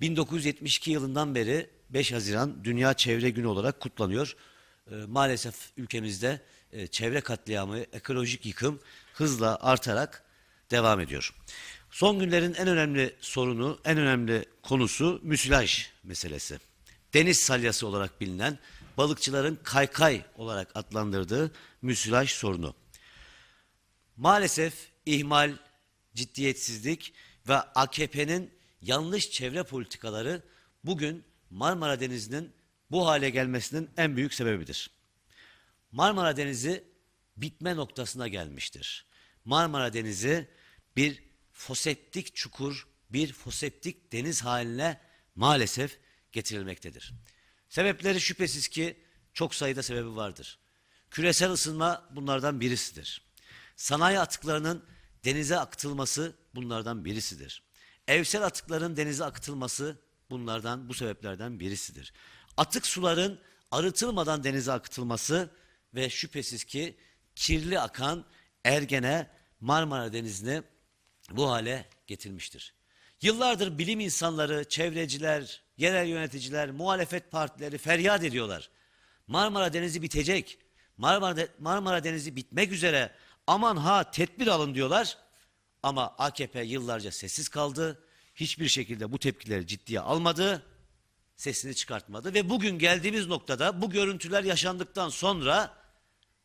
1972 yılından beri 5 Haziran Dünya Çevre Günü olarak kutlanıyor. Ee, maalesef ülkemizde e, çevre katliamı, ekolojik yıkım hızla artarak devam ediyor. Son günlerin en önemli sorunu, en önemli konusu müsilaj meselesi. Deniz salyası olarak bilinen balıkçıların kaykay olarak adlandırdığı müsilaj sorunu. Maalesef ihmal, ciddiyetsizlik ve AKP'nin yanlış çevre politikaları bugün Marmara Denizi'nin bu hale gelmesinin en büyük sebebidir. Marmara Denizi bitme noktasına gelmiştir. Marmara Denizi bir foseptik çukur, bir foseptik deniz haline maalesef getirilmektedir. Sebepleri şüphesiz ki çok sayıda sebebi vardır. Küresel ısınma bunlardan birisidir. Sanayi atıklarının denize akıtılması bunlardan birisidir. Evsel atıkların denize akıtılması bunlardan bu sebeplerden birisidir. Atık suların arıtılmadan denize akıtılması ve şüphesiz ki kirli akan Ergene Marmara Denizi'ni bu hale getirmiştir. Yıllardır bilim insanları, çevreciler, yerel yöneticiler, muhalefet partileri feryat ediyorlar. Marmara Denizi bitecek. Marmara, De- Marmara Denizi bitmek üzere. Aman ha tedbir alın diyorlar. Ama AKP yıllarca sessiz kaldı. Hiçbir şekilde bu tepkileri ciddiye almadı. Sesini çıkartmadı ve bugün geldiğimiz noktada bu görüntüler yaşandıktan sonra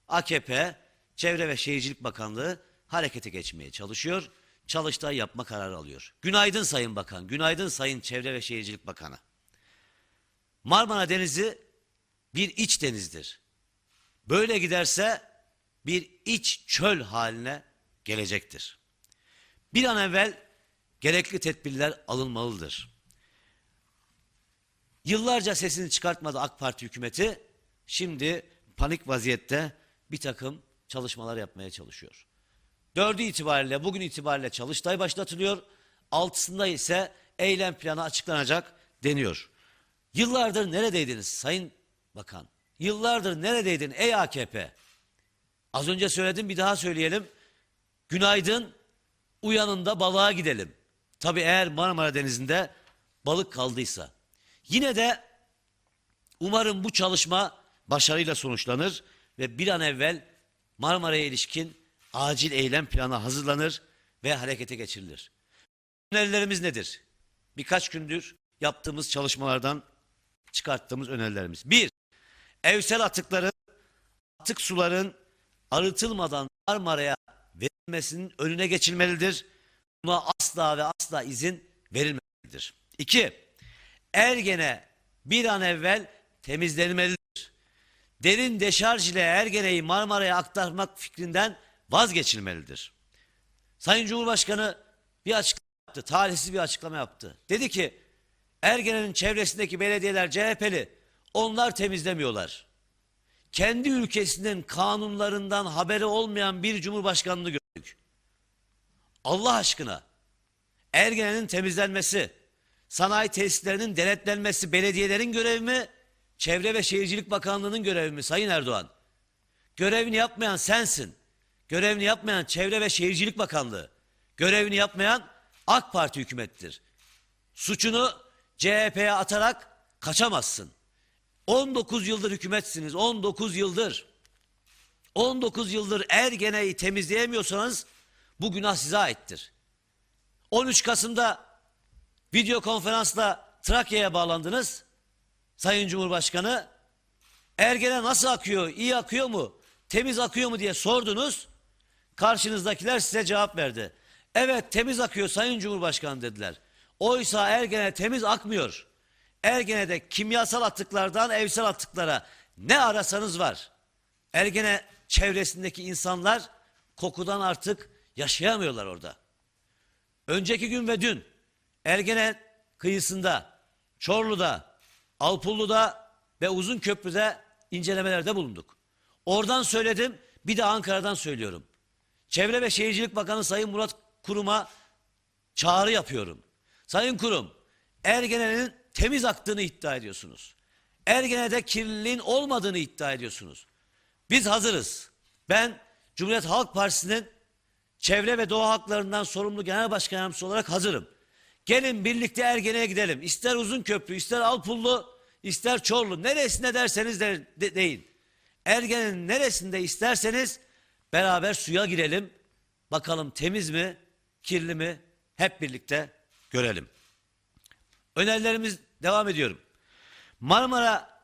AKP Çevre ve Şehircilik Bakanlığı harekete geçmeye çalışıyor. Çalıştay yapma kararı alıyor. Günaydın Sayın Bakan, günaydın Sayın Çevre ve Şehircilik Bakanı. Marmara Denizi bir iç denizdir. Böyle giderse bir iç çöl haline gelecektir. Bir an evvel gerekli tedbirler alınmalıdır. Yıllarca sesini çıkartmadı AK Parti hükümeti. Şimdi panik vaziyette bir takım çalışmalar yapmaya çalışıyor. Dördü itibariyle, bugün itibariyle çalıştay başlatılıyor. Altısında ise eylem planı açıklanacak deniyor. Yıllardır neredeydiniz Sayın Bakan? Yıllardır neredeydin ey AKP? Az önce söyledim bir daha söyleyelim. Günaydın, uyanın da balığa gidelim. Tabii eğer Marmara Denizi'nde balık kaldıysa. Yine de umarım bu çalışma başarıyla sonuçlanır ve bir an evvel Marmara'ya ilişkin acil eylem planı hazırlanır ve harekete geçirilir. Önerilerimiz nedir? Birkaç gündür yaptığımız çalışmalardan çıkarttığımız önerilerimiz. Bir, evsel atıkların, atık suların arıtılmadan Marmara'ya verilmesinin önüne geçilmelidir. Buna asla ve asla izin verilmelidir. İki, Ergene bir an evvel temizlenmelidir. Derin deşarj ile Ergene'yi Marmara'ya aktarmak fikrinden vazgeçilmelidir. Sayın Cumhurbaşkanı bir açıklama yaptı, talihsiz bir açıklama yaptı. Dedi ki Ergene'nin çevresindeki belediyeler CHP'li, onlar temizlemiyorlar. Kendi ülkesinin kanunlarından haberi olmayan bir cumhurbaşkanını gördük. Allah aşkına Ergene'nin temizlenmesi, sanayi tesislerinin denetlenmesi belediyelerin görevi mi? Çevre ve Şehircilik Bakanlığı'nın görevi mi Sayın Erdoğan? Görevini yapmayan sensin. Görevini yapmayan Çevre ve Şehircilik Bakanlığı. Görevini yapmayan AK Parti hükümetidir. Suçunu CHP'ye atarak kaçamazsın. 19 yıldır hükümetsiniz. 19 yıldır. 19 yıldır Ergene'yi temizleyemiyorsanız bu günah size aittir. 13 Kasım'da video konferansla Trakya'ya bağlandınız. Sayın Cumhurbaşkanı Ergene nasıl akıyor? İyi akıyor mu? Temiz akıyor mu diye sordunuz. Karşınızdakiler size cevap verdi. Evet temiz akıyor Sayın Cumhurbaşkanı dediler. Oysa Ergene temiz akmıyor. Ergene'de kimyasal atıklardan evsel atıklara ne arasanız var. Ergene çevresindeki insanlar kokudan artık yaşayamıyorlar orada. Önceki gün ve dün Ergene kıyısında, Çorlu'da, Alpullu'da ve Uzunköprü'de incelemelerde bulunduk. Oradan söyledim, bir de Ankara'dan söylüyorum. Çevre ve Şehircilik Bakanı Sayın Murat Kurum'a çağrı yapıyorum. Sayın Kurum, Ergene'nin temiz aktığını iddia ediyorsunuz. Ergene'de kirliliğin olmadığını iddia ediyorsunuz. Biz hazırız. Ben Cumhuriyet Halk Partisi'nin Çevre ve Doğa Haklarından sorumlu Genel Başkan Yardımcısı olarak hazırım. Gelin birlikte Ergene'ye gidelim. İster uzun köprü, ister Alpullu, ister Çorlu. Neresine derseniz de, de- deyin. Ergene'nin neresinde isterseniz beraber suya girelim. Bakalım temiz mi, kirli mi hep birlikte görelim. Önerilerimiz devam ediyorum. Marmara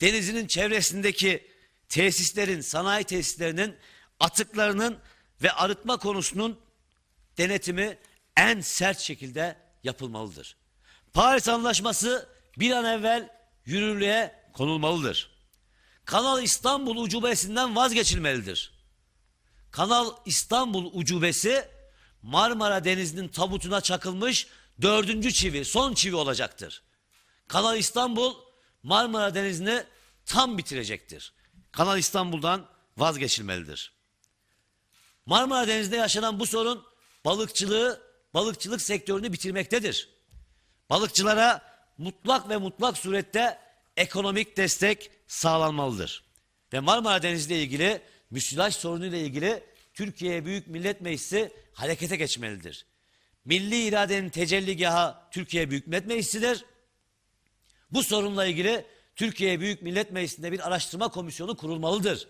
denizinin çevresindeki tesislerin, sanayi tesislerinin atıklarının ve arıtma konusunun denetimi en sert şekilde yapılmalıdır. Paris Anlaşması bir an evvel yürürlüğe konulmalıdır. Kanal İstanbul ucubesinden vazgeçilmelidir. Kanal İstanbul ucubesi Marmara Denizi'nin tabutuna çakılmış dördüncü çivi, son çivi olacaktır. Kanal İstanbul Marmara Denizi'ni tam bitirecektir. Kanal İstanbul'dan vazgeçilmelidir. Marmara Denizi'nde yaşanan bu sorun balıkçılığı, balıkçılık sektörünü bitirmektedir. Balıkçılara mutlak ve mutlak surette ekonomik destek sağlanmalıdır. Ve Marmara Denizi ile ilgili müsilaj sorunu ile ilgili Türkiye Büyük Millet Meclisi harekete geçmelidir. Milli iradenin tecelligahı Türkiye Büyük Millet Meclisi'dir. Bu sorunla ilgili Türkiye Büyük Millet Meclisi'nde bir araştırma komisyonu kurulmalıdır.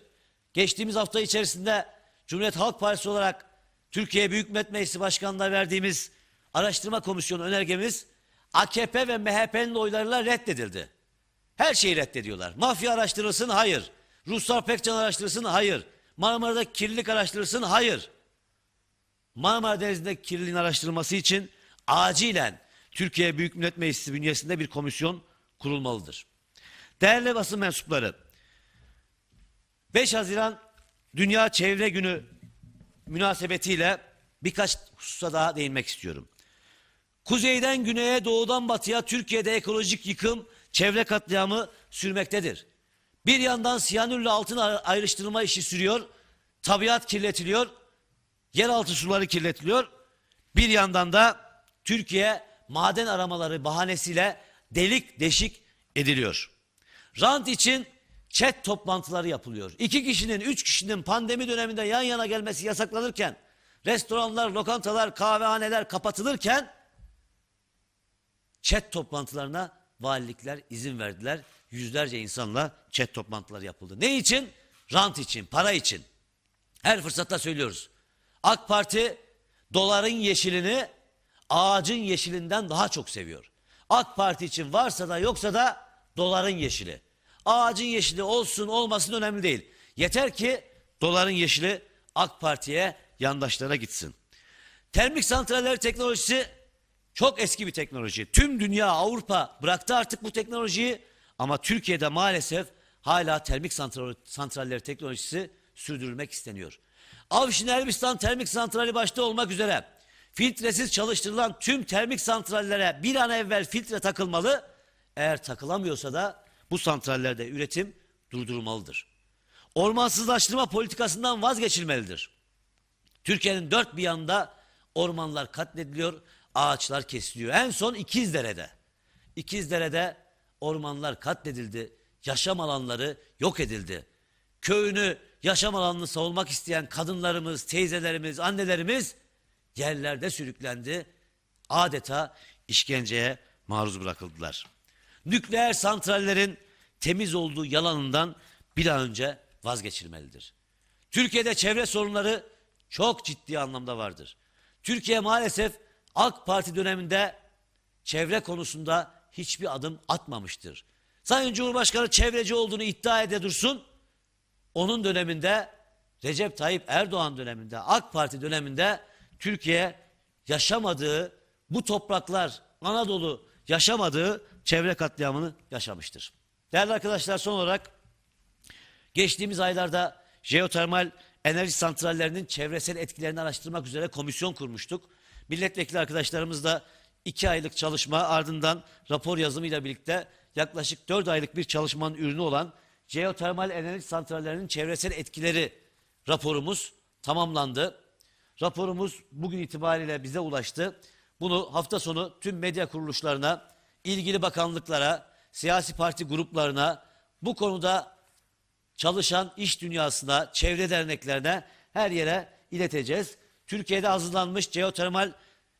Geçtiğimiz hafta içerisinde Cumhuriyet Halk Partisi olarak Türkiye Büyük Millet Meclisi Başkanı'na verdiğimiz araştırma komisyonu önergemiz AKP ve MHP'nin oylarıyla reddedildi. Her şeyi reddediyorlar. Mafya araştırılsın, hayır. Ruslar Pekcan araştırılsın, hayır. Marmara'da kirlilik araştırılsın, hayır. Marmara Denizi'ndeki kirliliğin araştırılması için acilen Türkiye Büyük Millet Meclisi bünyesinde bir komisyon kurulmalıdır. Değerli basın mensupları, 5 Haziran Dünya Çevre Günü münasebetiyle birkaç hususa daha değinmek istiyorum. Kuzeyden güneye, doğudan batıya Türkiye'de ekolojik yıkım, çevre katliamı sürmektedir. Bir yandan siyanürle altın ayrıştırma işi sürüyor, tabiat kirletiliyor, yeraltı suları kirletiliyor. Bir yandan da Türkiye maden aramaları bahanesiyle delik deşik ediliyor. Rant için chat toplantıları yapılıyor. İki kişinin, üç kişinin pandemi döneminde yan yana gelmesi yasaklanırken, restoranlar, lokantalar, kahvehaneler kapatılırken chat toplantılarına valilikler izin verdiler. Yüzlerce insanla chat toplantıları yapıldı. Ne için? Rant için, para için. Her fırsatta söylüyoruz. AK Parti doların yeşilini ağacın yeşilinden daha çok seviyor. AK Parti için varsa da yoksa da doların yeşili. Ağacın yeşili olsun olmasın önemli değil. Yeter ki doların yeşili AK Parti'ye yandaşlara gitsin. Termik santraller teknolojisi çok eski bir teknoloji. Tüm dünya Avrupa bıraktı artık bu teknolojiyi ama Türkiye'de maalesef hala termik santral, santralleri teknolojisi sürdürülmek isteniyor. Avşin Elbistan termik santrali başta olmak üzere filtresiz çalıştırılan tüm termik santrallere bir an evvel filtre takılmalı. Eğer takılamıyorsa da bu santrallerde üretim durdurulmalıdır. Ormansızlaştırma politikasından vazgeçilmelidir. Türkiye'nin dört bir yanında ormanlar katlediliyor, ağaçlar kesiliyor. En son İkizdere'de. İkizdere'de ormanlar katledildi, yaşam alanları yok edildi. Köyünü, yaşam alanını savunmak isteyen kadınlarımız, teyzelerimiz, annelerimiz yerlerde sürüklendi. Adeta işkenceye maruz bırakıldılar. Nükleer santrallerin temiz olduğu yalanından bir an önce vazgeçilmelidir. Türkiye'de çevre sorunları çok ciddi anlamda vardır. Türkiye maalesef AK Parti döneminde çevre konusunda hiçbir adım atmamıştır. Sayın Cumhurbaşkanı çevreci olduğunu iddia ede dursun. Onun döneminde Recep Tayyip Erdoğan döneminde AK Parti döneminde Türkiye yaşamadığı bu topraklar Anadolu yaşamadığı çevre katliamını yaşamıştır. Değerli arkadaşlar son olarak Geçtiğimiz aylarda jeotermal enerji santrallerinin çevresel etkilerini araştırmak üzere komisyon kurmuştuk. Milletvekili arkadaşlarımız da iki aylık çalışma ardından rapor yazımıyla birlikte yaklaşık dört aylık bir çalışmanın ürünü olan jeotermal enerji santrallerinin çevresel etkileri raporumuz tamamlandı. Raporumuz bugün itibariyle bize ulaştı. Bunu hafta sonu tüm medya kuruluşlarına, ilgili bakanlıklara, siyasi parti gruplarına bu konuda çalışan iş dünyasına, çevre derneklerine her yere ileteceğiz. Türkiye'de hazırlanmış jeotermal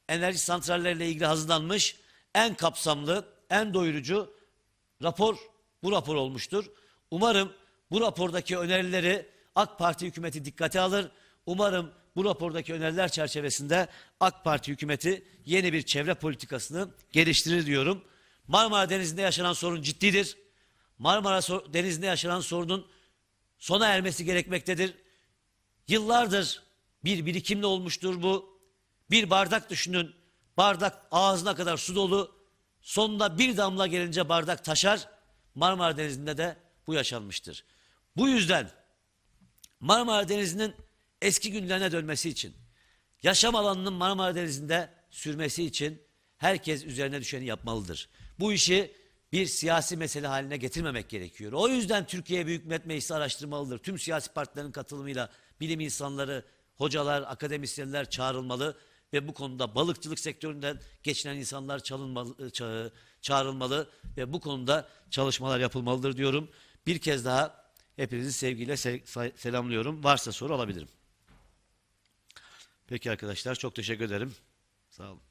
enerji santralleriyle ilgili hazırlanmış en kapsamlı, en doyurucu rapor bu rapor olmuştur. Umarım bu rapordaki önerileri AK Parti hükümeti dikkate alır. Umarım bu rapordaki öneriler çerçevesinde AK Parti hükümeti yeni bir çevre politikasını geliştirir diyorum. Marmara Denizi'nde yaşanan sorun ciddidir. Marmara Denizi'nde yaşanan sorunun sona ermesi gerekmektedir. Yıllardır bir birikimle olmuştur bu. Bir bardak düşünün. Bardak ağzına kadar su dolu. Sonunda bir damla gelince bardak taşar. Marmara Denizi'nde de bu yaşanmıştır. Bu yüzden Marmara Denizi'nin eski günlerine dönmesi için, yaşam alanının Marmara Denizi'nde sürmesi için herkes üzerine düşeni yapmalıdır. Bu işi bir siyasi mesele haline getirmemek gerekiyor. O yüzden Türkiye Büyük Millet Meclisi araştırmalıdır. Tüm siyasi partilerin katılımıyla bilim insanları, hocalar, akademisyenler çağrılmalı ve bu konuda balıkçılık sektöründen geçinen insanlar çalınmalı, ça- çağrılmalı ve bu konuda çalışmalar yapılmalıdır diyorum. Bir kez daha hepinizi sevgiyle selamlıyorum. Varsa soru alabilirim. Peki arkadaşlar çok teşekkür ederim. Sağ olun.